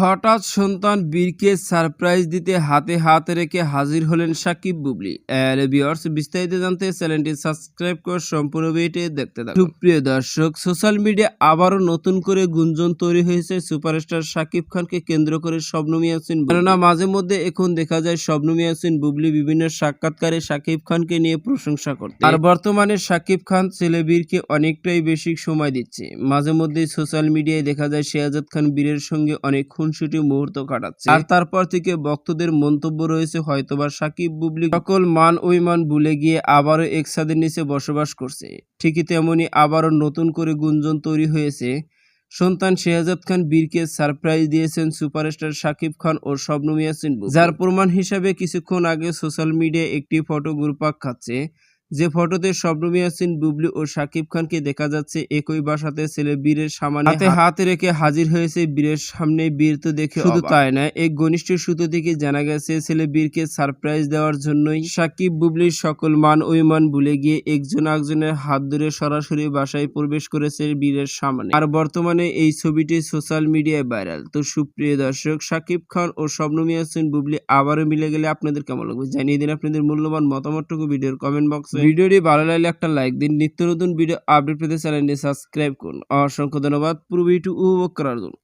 হঠাৎ সন্তান বীরকে সারপ্রাইজ দিতে হাতে হাত রেখে হাজির হলেন সাকিব বুবলি। এর ভিউয়ার্স, বিস্তারিত জানতে চ্যানেলটি সাবস্ক্রাইব করে সম্পূর্ণ ভিডিওটি দেখতে থাকুন। সুপ্রিয় দর্শক, সোশ্যাল মিডিয়া আবারও নতুন করে গুঞ্জন তৈরি হয়েছে সুপারস্টার সাকিব খানকে কেন্দ্র করে শবনম ইয়াসিন। কেননা, মাঝে মধ্যে এখন দেখা যায় শবনম ইয়াসিন বুবলি বিভিন্ন সাক্ষাৎকারে সাকিব খানকে নিয়ে প্রশংসা করতে। আর বর্তমানে সাকিব খান ছেলে বীরকে অনেকটাই বেশি সময় দিচ্ছে। মাঝে মধ্যে সোশ্যাল মিডিয়ায় দেখা যায় শেহাজাদ খান বীরের সঙ্গে অনেক খুনসুটি মুহূর্ত কাটাচ্ছে। আর তারপর থেকে ভক্তদের মন্তব্য রয়েছে, হয়তোবা সাকিব বুবলি সকল মান অভিমান ভুলে গিয়ে আবারও এক ছাদের নিচে বসবাস করছে। ঠিকই তেমনি আবারও নতুন করে গুঞ্জন তৈরি হয়েছে। সন্তান শেহাজাদ খান বীরকে সারপ্রাইজ দিয়েছেন সুপারস্টার সাকিব খান ও শবনম ইয়াসিন বুবলি। যার প্রমাণ হিসাবে কিছুক্ষণ আগে সোশ্যাল মিডিয়ায় একটি ফটো ঘুরপাক খাচ্ছে। যে ফটোতে শবনম ইয়াসিন বুবলি ও সাকিব খানকে দেখা যাচ্ছে একই বাসাতে ছেলে বীরের সামনে হাতে হাত রেখে হাজির হয়েছে বীরের সামনে বীর তো দেখে শুধু তাই না এক ঘনিষ্ঠ সূত্র থেকে জানা গেছে ছেলে বীরকে সারপ্রাইজ দেওয়ার জন্যই সাকিব বুবলির সকল মান অভিমান ভুলে গিয়ে একজন একজনের হাত ধরে সরাসরি বাসায় প্রবেশ করেছে বীরের সামনে। আর বর্তমানে এই ছবিটি সোশ্যাল মিডিয়ায় ভাইরাল। তো সুপ্রিয় দর্শক সাকিব খান ও শবনম ইয়াসিন বুবলি আবারও মিলে গেলে আপনাদের কেমন লাগবে? জানিয়ে দিন আপনাদের মূল্যবান মতামতটুকু ভিডিওর কমেন্ট বক্সে। ভিডিওটি ভালো লাগলে একটা লাইক দিন। নিত্য নতুন ভিডিও আপডেট পেতে চ্যানেলটি সাবস্ক্রাইব করুন। অসংখ্য ধন্যবাদ। পুরো ভিডিওটি উপভোগ করার জন্য।